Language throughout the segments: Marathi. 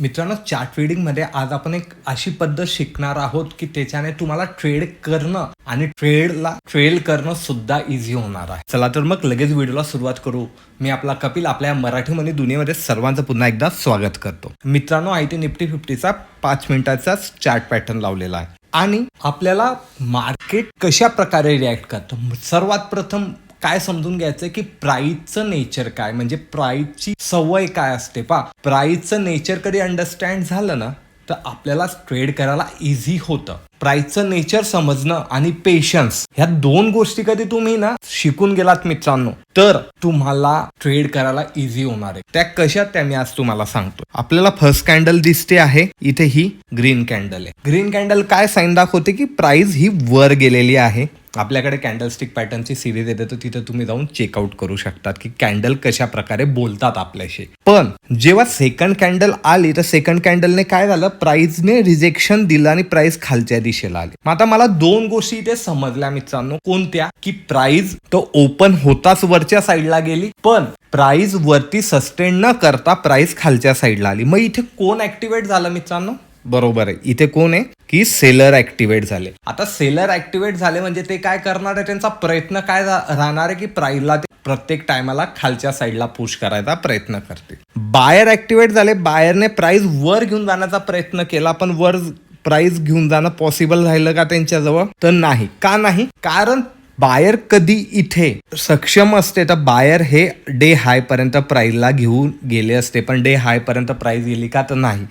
मित्रांनो चार्ट ट्रेडिंगमध्ये आज आपण एक अशी पद्धत शिकणार आहोत की त्याच्याने तुम्हाला ट्रेड करणं आणि ट्रेडला ट्रेड करणं सुद्धा इझी होणार आहे. चला तर मग लगेच व्हिडिओला सुरुवात करू. मी आपला कपिल आपल्या या मराठी मनी दुनियेमध्ये सर्वांचं पुन्हा एकदा स्वागत करतो. मित्रांनो आय टी निफ्टी फिफ्टीचा पाच मिनिटाचा चार्ट पॅटर्न लावलेला आहे. आणि आपल्याला मार्केट कशा प्रकारे रिॲक्ट करतं? सर्वात प्रथम काय समजून घ्यायचं की प्राईजचं नेचर काय? म्हणजे प्राईजची सवय काय असते? पा प्राईजचं नेचर कधी अंडरस्टँड झालं ना तर आपल्याला ट्रेड करायला इझी होतं. प्राईजचं नेचर समजणं आणि पेशन्स ह्या दोन गोष्टी कधी तुम्ही ना शिकून गेलात मित्रांनो तर तुम्हाला ट्रेड करायला इझी होणार आहे. त्या कशा त्या मी आज तुम्हाला सांगतो. आपल्याला फर्स्ट कॅन्डल दिसते आहे इथे ही ग्रीन कॅन्डल आहे. ग्रीन कॅन्डल काय साईन दाखवते की प्राइस ही वर गेलेली आहे. आपल्याकडे कॅन्डलस्टिक पॅटर्नची सिरीज येते तर तिथे तुम्ही जाऊन चेकआउट करू शकतात की कॅन्डल कशा प्रकारे बोलतात आपल्याशी. पण जेव्हा सेकंड कॅन्डल आली तर सेकंड कॅन्डलने काय झालं? प्राइसने रिजेक्शन दिलं आणि प्राइस खालच्या दिशेला आली. मग आता मला दोन गोष्टी इथे समजल्या मित्रांनो. कोणत्या? की प्राइस तो ओपन होताच वरच्या साईडला गेली पण प्राइस वरती सस्टेन न करता प्राइस खालच्या साईडला आली. मग इथे कोण ऍक्टिव्हेट झालं मित्रांनो? बरोबर आहे. इथे कोण आहे? की सेलर ऍक्टिवेट झाले. आता सेलर ऍक्टिवेट झाले म्हणजे ते काय करणार आहे? त्यांचा प्रयत्न काय राहणार आहे की प्राईजला ते प्रत्येक टायमाला खालच्या साईडला पुश करायचा प्रयत्न करते बायर ऍक्टिवेट झाले. बायरने प्राइस वर घेऊन जाण्याचा प्रयत्न केला पण वर प्राइस घेऊन जाणं पॉसिबल राहिलं का त्यांच्याजवळ? तर नाही. का नाही? कारण बायर कधी इथे? सक्षम असते तर बायर हे डे हाय पर्यंत प्राईजला घेऊन गेले असते. पण डे हाय पर्यंत गेली का तर नाही.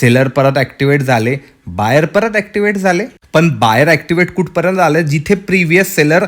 सेलर परत ऍक्टिवेट झाले. बायर परत ॲक्टिवेट झाले. पण बायर ॲक्टिवेट कुठपर्यंत झाले जिथे प्रिव्हियस सेलर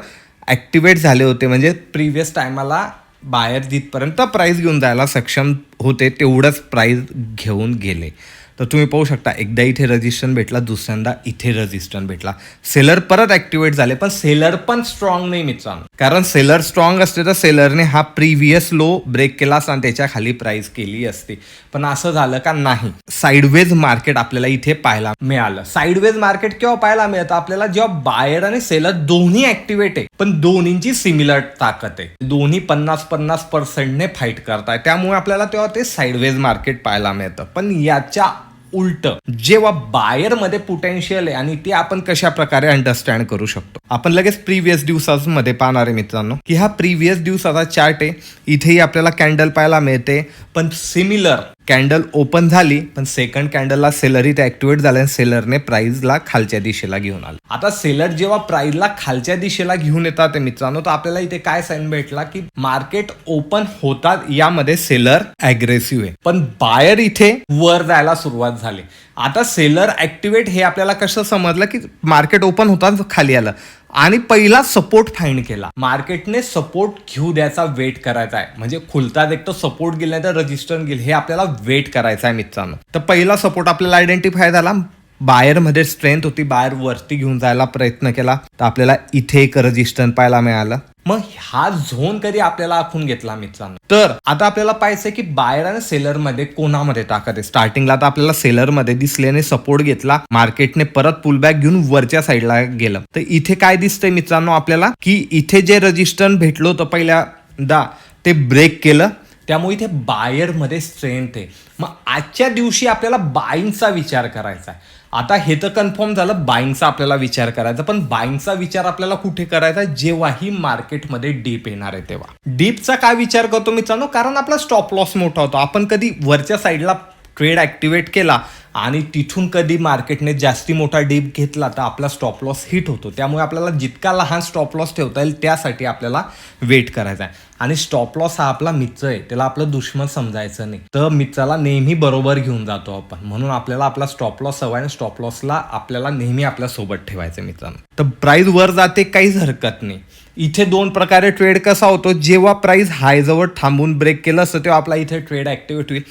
ऍक्टिवेट झाले होते. म्हणजे प्रिव्हियस टायमाला बायर जिथपर्यंत प्राईज घेऊन जायला सक्षम होते तेवढंच प्राईज घेऊन गेले. तर तुम्ही पाहू शकता एकदा इथे रजिस्ट्रन भेटला दुसऱ्यांदा इथे रजिस्ट्रन भेटला. सेलर परत ऍक्टिवेट झाले पण सेलर पण स्ट्रॉंग नाही मित्रांनो. कारण सेलर स्ट्रॉंग असते तर सेलरने हा प्रिव्हियस लो ब्रेक केला असता आणि त्याच्याखाली प्राईस केली असते. पण असं झालं का नाही? साईडवेज मार्केट आपल्याला इथे पाहायला मिळालं. साईडवेज मार्केट केव्हा पाहायला मिळतं आपल्याला जेव्हा बायर आणि सेलर दोन्ही ऍक्टिव्हेट आहे पण दोन्हींची सिमिलर ताकद आहे. दोन्ही पन्नास पन्नास पर्सेंटने फाईट करताय. त्यामुळे आपल्याला तेव्हा ते साईडवेज मार्केट पाहायला मिळतं. पण याच्या उलट. जेव्हा बायरमध्ये पोटेन्शियल आहे आणि ते आपण कशा प्रकारे अंडरस्टँड करू शकतो. आपण लगेच प्रिव्हियस दिवसांमध्ये पाहणार आहे मित्रांनो की हा प्रिव्हियस दिवसाचा चार्ट आहे. इथेही आपल्याला कॅन्डल पाहायला मिळते. पण सिमिलर कॅन्डल ओपन झाली पण सेकंड कॅन्डलला सेलर इथे ऍक्टिवेट झालं आणि सेलरने प्राईजला खालच्या दिशेला घेऊन आलं. आता सेलर जेव्हा प्राईजला खालच्या दिशेला घेऊन येतात ते मित्रांनो तर आपल्याला इथे काय साईन भेटला की मार्केट ओपन होतात यामध्ये सेलर अग्रेसिव्ह आहे. पण बायर इथे वर जायला सुरुवात झाली. आता सेलर ॲक्टिवेट हे आपल्याला कसं समजलं की मार्केट ओपन होताच खाली आलं. आणि पहिला सपोर्ट फाईंड केला. मार्केटने सपोर्ट घेऊ द्यायचा वेट करायचा आहे. म्हणजे खुलतात एक तर सपोर्ट गेला तर रजिस्टर गेल हे आपल्याला वेट करायचं आहे मित्रांनो. तर पहिला सपोर्ट आपल्याला आयडेंटिफाय झाला. बाहेरमध्ये मध्ये स्ट्रेंथ होती. बाहेर वरती घेऊन जायला प्रयत्न केला. तर आपल्याला इथे एक रजिस्टर पाहायला मिळालं. मग हा झोन कधी आपल्याला आखून घेतला मित्रांनो? तर आता आपल्याला पाहायचंय की बायर आणि सेलरमध्ये कोणामध्ये ताकद आहे? स्टार्टिंगला तर आपल्याला सेलरमध्ये दिसल्याने सपोर्ट घेतला मार्केटने परत पुलबॅक घेऊन वरच्या साईडला गेलं. तर इथे काय दिसतंय मित्रांनो आपल्याला? की इथे जे रजिस्टर भेटलो होतं पहिल्यांदा ते ब्रेक केलं. त्यामुळे इथे बायरमध्ये स्ट्रेंथ आहे. मग आजच्या दिवशी आपल्याला बाईंगचा विचार करायचा आहे. आता हे तर कन्फर्म झालं बाईंगचा आपल्याला विचार करायचा पण बाईंगचा विचार आपल्याला कुठे करायचा? जेव्हाही मार्केटमध्ये डीप येणार आहे तेव्हा. डीपचा काय विचार करतो मित्रांनो? कारण आपला स्टॉप लॉस मोठा होतो. आपण कधी वरच्या साईडला ट्रेड ॲक्टिवेट केला आणि तिथून कधी मार्केटने जास्ती मोठा डीप घेतला तर आपला स्टॉप लॉस हिट होतो. त्यामुळे आपल्याला जितका लहान स्टॉप लॉस ठेवता येईल त्यासाठी आपल्याला वेट करायचा आहे. आणि स्टॉप लॉस हा आपला मित्र आहे त्याला आपलं दुश्मन समजायचं नाही. तर मित्राला नेहमी बरोबर घेऊन जातो आपण. म्हणून आपल्याला आपला स्टॉप लॉस हवा आणि स्टॉप लॉसला आपल्याला नेहमी आपल्यासोबत ठेवायचं आहे मित्रांनो. तर प्राईज वर जाते काहीच हरकत नाही. इथे दोन प्रकारे ट्रेड कसा होतो जेव्हा प्राईज हायजवळ थांबून ब्रेक केलं असतं तेव्हा आपला इथे ट्रेड ॲक्टिव्हेट होईल.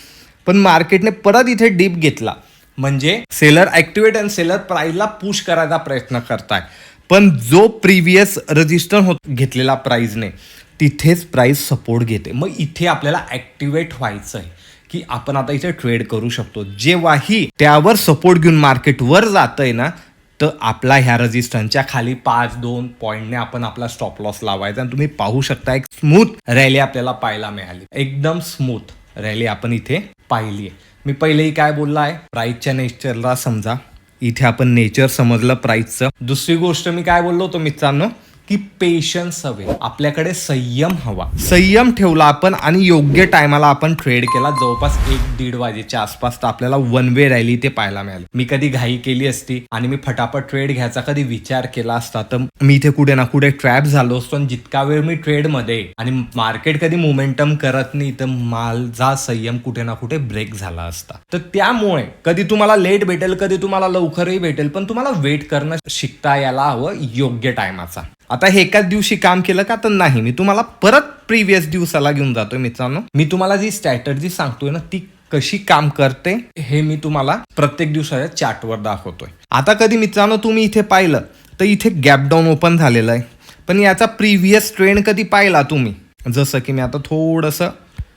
पण मार्केटने परत इथे डीप घेतला. म्हणजे सेलर ऍक्टिवेट आणि सेलर प्राईजला पुश करायचा प्रयत्न करताय. पण जो प्रिव्हियस रजिस्टर होत घेतलेला प्राईजने तिथेच प्राईस सपोर्ट घेते. मग इथे आपल्याला ॲक्टिवेट व्हायचं आहे की आपण आता इथे ट्रेड करू शकतो. जेव्हाही त्यावर सपोर्ट घेऊन मार्केट वर जातंय ना तर आपला ह्या रजिस्टरच्या खाली पाच दोन पॉईंटने आपण आपला स्टॉप लॉस लावायचा. आणि तुम्ही पाहू शकता एक स्मूथ रॅली आपल्याला पाहायला मिळाली. एकदम स्मूथ. रॅली आपण इथे पाहिली आहे. मी पहिलेही काय बोलला आहे? प्राईजच्या नेचरला समजा. इथे आपण नेचर समजलं प्राईजचं दुसरी गोष्ट मी काय बोललो होतो मित्रांनो? की पेशन्स हवे. आपल्याकडे संयम हवा. संयम ठेवला आपण आणि योग्य टायमाला आपण ट्रेड केला. जवळपास एक दीड वाजेच्या आसपास तर आपल्याला वन वे रॅली ते पाहायला मिळाली. मी कधी घाई केली असती आणि मी फटाफट ट्रेड घ्यायचा कधी विचार केला असता तर मी इथे कुठे ना कुठे ट्रॅप झालो असतो आणि जितका वेळ मी ट्रेडमध्ये आणि मार्केट कधी मोमेंटम करत नाही तर माझा संयम कुठे ना कुठे ब्रेक झाला असता. तर त्यामुळे कधी तुम्हाला लेट भेटेल कधी तुम्हाला लवकरही भेटेल पण तुम्हाला वेट करणं शिकता यायला हवं योग्य टायमाचा. आता हे एकाच दिवशी काम केलं का तर नाही. मी तुम्हाला परत प्रिव्हियस दिवसाला घेऊन जातोय मित्रांनो. मी तुम्हाला जी स्ट्रॅटर्जी सांगतोय ना ती कशी काम करते हे मी तुम्हाला प्रत्येक दिवसाच्या चार्टवर दाखवतोय. आता कधी मित्रांनो तुम्ही इथे पाहिलं तर इथे गॅप डाऊन ओपन झालेलं आहे. पण याचा प्रिव्हियस ट्रेंड कधी पाहिला तुम्ही? जसं की मी आता थोडंसं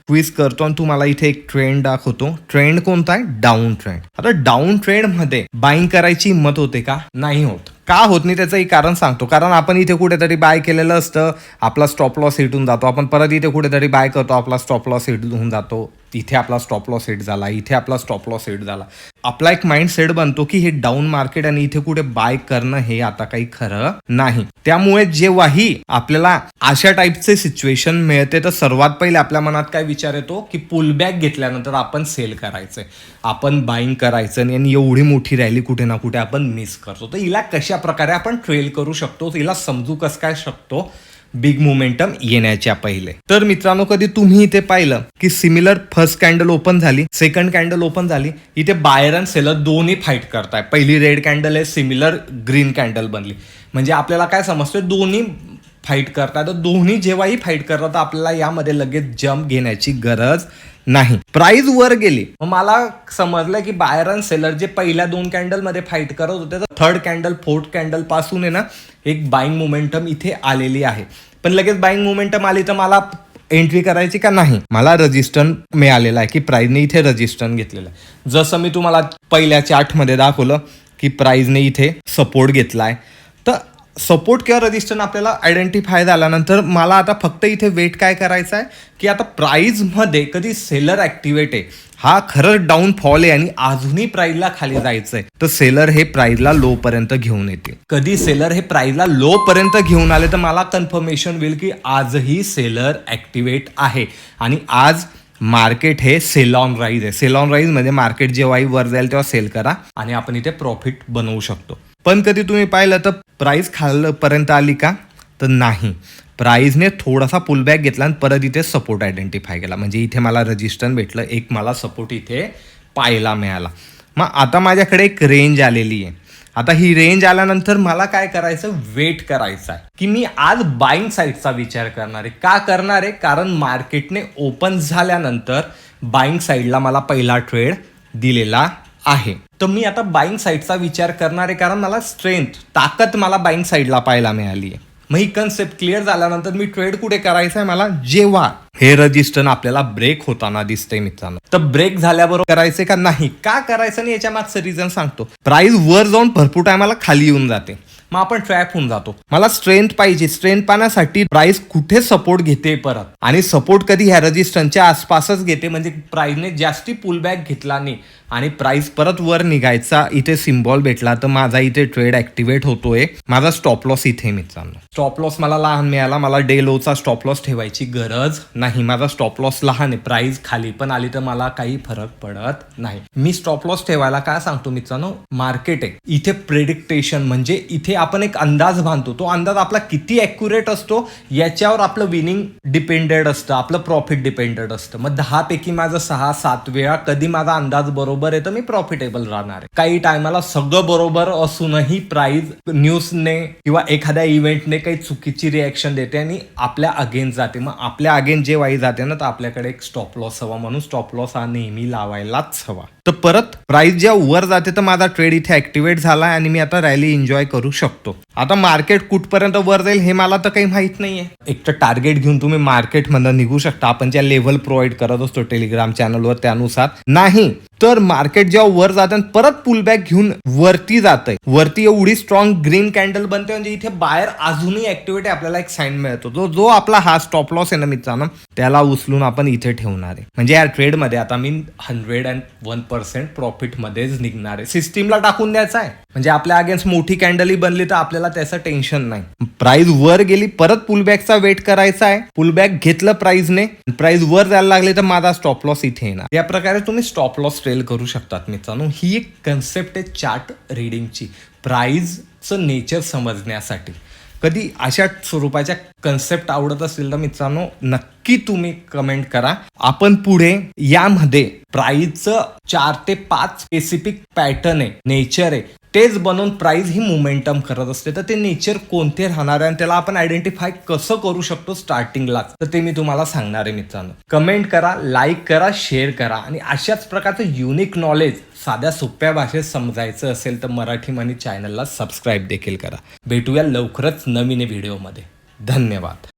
क्विज करतो आणि तुम्हाला इथे एक ट्रेंड दाखवतो. ट्रेंड कोणता आहे? डाऊन ट्रेंड आता डाऊन ट्रेंडमध्ये बाईंग करायची हिंमत होते का? नाही होत. का होत नाही त्याचं कारण सांगतो. कारण आपण इथे कुठेतरी बाय केलेलं असतं आपला स्टॉप लॉस हिट होऊन जातो. आपण परत इथे कुठेतरी बाय करतो आपला स्टॉप लॉस हिट होऊन जातो. इथे आपला स्टॉप लॉस हिट झाला इथे आपला स्टॉप लॉस हिट झाला. आपला एक माइंड सेट बनतो की हे डाऊन मार्केट आणि इथे कुठे बाय करणं हे आता काही खरं नाही. त्यामुळे जेव्हाही आपल्याला अशा टाईपचे सिच्युएशन मिळते तर सर्वात पहिले आपल्या मनात काय विचार येतो की पुलबॅक घेतल्यानंतर आपण सेल करायचंय. आपण बाईंग करायचं आणि एवढी मोठी रॅली कुठे ना कुठे आपण मिस करतो. तर हिला कशा प्रकारे आपण ट्रेल करू शकतो. तिला समजू कसं काय शकतो? बिग मोमेंटम येण्याच्या पहिले. तर मित्रांनो कधी तुम्ही इथे पाहिलं की सिमिलर फर्स्ट कॅन्डल ओपन झाली सेकंड कॅन्डल ओपन झाली इथे बायर अँड सेलर दोन्ही फाईट करताय. पहिली रेड कॅन्डल आहे सिमिलर ग्रीन कॅन्डल बनली. म्हणजे आपल्याला काय समजतंय? दोन्ही फाईट करतात तर दोन्ही जेव्हाही फाईट करतात आपल्याला यामध्ये लगेच जम्प घेण्याची गरज नाही. प्राइस वर गेली. मग मला समजलं की बायरन सेलर जे पहिल्या दोन कॅन्डलमध्ये फाईट करत होते तर थर्ड कॅन्डल फोर्थ कॅन्डलपासून आहे ना एक बाईंग मोमेंटम इथे आलेली आहे. पण लगेच बाईंग मोमेंटम आली तर मला एंट्री करायची का नाही? मला रजिस्टन मिळालेलं आहे की प्राईजने इथे रजिस्टन घेतलेलं आहे. जसं मी तुम्हाला पहिल्या चार्टमध्ये दाखवलं की प्राईजने इथे सपोर्ट घेतलाय. तर सपोर्ट किंवा रजिस्टर आपल्याला आयडेंटिफाय झाल्यानंतर मला आता फक्त इथे वेट काय करायचं आहे? की आता प्राईजमध्ये कधी सेलर ॲक्टिवेट आहे हा खरंच डाऊन फॉल आहे आणि अजूनही प्राईजला खाली जायचं आहे. तर सेलर हे प्राईजला लो पर्यंत घेऊन येते. कधी सेलर हे प्राईजला लो पर्यंत घेऊन आले तर मला कन्फर्मेशन होईल की आजही सेलर ॲक्टिवेट आहे. आणि आज मार्केट हे सेल ऑन राईज आहे. सेल ऑन राईज म्हणजे मार्केट जेव्हाही वर जाईल तेव्हा सेल करा आणि आपण इथे प्रॉफिट बनवू शकतो. पण कधी तुम्ही पाहिलं तर प्राईस खालपर्यंत आली का? तर नाही. प्राईजने थोडासा पुलबॅक घेतला आणि परत इथे सपोर्ट आयडेंटिफाय केला. म्हणजे इथे मला रजिस्टर भेटलं एक मला सपोर्ट इथे पाहायला मिळाला. मग आता माझ्याकडे एक रेंज आलेली आहे. आता ही रेंज आल्यानंतर मला काय करायचं? वेट करायचं आहे. की मी आज बाईंग साईडचा विचार करणार आहे. का करणार आहे? कारण मार्केटने ओपन झाल्यानंतर बाईंग साईडला मला पहिला ट्रेड दिलेला आहे. तर मी आता बाईंग साईडचा विचार करणार आहे कारण मला स्ट्रेंथ ताकद मला बाईंग साईडला पाहायला मिळाली आहे मग ही कन्सेप्ट क्लिअर झाल्यानंतर मी ट्रेड कुठे करायचं आहे मला जेव्हा हे रजिस्टर आपल्याला ब्रेक होताना दिसते मित्रांनो. तर ब्रेक झाल्याबरोबर करायचे का नाही? का करायचं नाही याच्या मागचं रिझन सांगतो. प्राइस वर जाऊन भरपूर टायमाला खाली येऊन जाते. मग आपण ट्रॅप होऊन जातो. मला स्ट्रेंथ पाहिजे. स्ट्रेंथ पाहण्यासाठी प्राइस कुठे सपोर्ट घेते परत? आणि सपोर्ट कधी ह्या रजिस्टरच्या आसपासच घेते. म्हणजे प्राइसने जास्ती पुलबॅक घेतला नाही. आणि प्राइस परत वर निघायचा. इथे सिम्बॉल भेटला. तर माझा इथे ट्रेड ऍक्टिव्हेट होतोय. माझा स्टॉप लॉस इथे मित्रांनो. स्टॉप लॉस मला लहान मिळाला. मला डे लोचा स्टॉप लॉस ठेवायची गरज नाही. माझा स्टॉप लॉस लहान आहे प्राइस खाली पण आली तर मला काही फरक पडत नाही. मी स्टॉप लॉस ठेवायला काय सांगतो मित्रांनो? मार्केट आहे. इथे प्रेडिक्टेशन म्हणजे इथे आपण एक अंदाज बांधतो. तो अंदाज आपला किती ॲक्युरेट असतो याच्यावर आपलं विनिंग डिपेंडेड असतं आपलं प्रॉफिट डिपेंडेड असतं. मग दहा पैकी माझं सहा सात वेळा कधी माझा अंदाज बरोबर आहे तर मी प्रॉफिटेबल राहणार आहे. काही टायमाला सगळं बरोबर असूनही प्राईज न्यूजने किंवा एखाद्या इव्हेंटने काही चुकीची रिॲक्शन देते आणि आपल्या अगेन्स्ट जाते. मग आपल्या अगेन्स्ट जे वाई जाते ना तर आपल्याकडे एक स्टॉप लॉस हवा म्हणून स्टॉप लॉस हा नेहमी लावायलाच हवा. तर परत प्राइस ज्या वर जाते तर माझा ट्रेड इथे ऍक्टिव्हेट झाला आणि मी आता रॅली एन्जॉय करू शकतो. आता मार्केट कुठपर्यंत वर जाईल हे मला तर काही माहीत नाहीये. एक तर टार्गेट घेऊन तुम्ही मार्केटमधनं निघू शकता. आपण ज्या लेवल प्रोव्हाइड करत असतो टेलिग्राम चॅनलवर त्यानुसार. नाही तर मार्केट जेव्हा वर जातं परत पुल बॅक घेऊन वरती जातंय. वरती एवढी स्ट्रॉंग ग्रीन कॅन्डल बनते म्हणजे इथे बाहेर अजूनही ऍक्टिव्हिटी आपल्याला एक साईन मिळतो. जो जो आपला हा स्टॉप लॉस आहे ना मित्रांनो त्याला उचलून आपण इथे ठेवणार आहे. म्हणजे या ट्रेडमध्ये आता मी hundred and one percent profit मध्येच निघणार आहे. सिस्टीमला टाकून द्यायचा आहे. म्हणजे आपल्या अगेन्स्ट मोठी कॅन्डल ही बनली तर आपल्याला त्याचं टेन्शन नाही. प्राइस वर गेली परत पुलबॅकचा वेट करायचा आहे. पुलबॅक घेतलं प्राइसने प्राइस वर जायला लागले तर माझा स्टॉप लॉस इथे येणार. या प्रकारे तुम्ही स्टॉप लॉस ट्रेल करू शकतात मित्रांनो. ही एक कन्सेप्ट आहे चार्ट रिडिंगची प्राईजचं नेचर समजण्यासाठी. कधी अशा स्वरूपाच्या कन्सेप्ट आवडत असतील तर मित्रांनो नक्की तुम्ही कमेंट करा. आपण पुढे यामध्ये प्राईजचं चार ते पाच स्पेसिफिक पॅटर्न आहे नेचर आहे. तेच बनवून प्राईज ही मोमेंटम करत असते. तर ते नेचर कोणते राहणार आहे आणि त्याला आपण आयडेंटिफाय कसं करू शकतो स्टार्टिंगला तर ते मी तुम्हाला सांगणार आहे मित्रांनो. कमेंट करा लाईक करा शेअर करा आणि अशाच प्रकारचं युनिक नॉलेज साध्या सोप्या भाषेत समजायचं असेल तर मराठी मनी चॅनलला सबस्क्राईब देखील करा. भेटूया लवकरच नवीन व्हिडिओमध्ये धन्यवाद.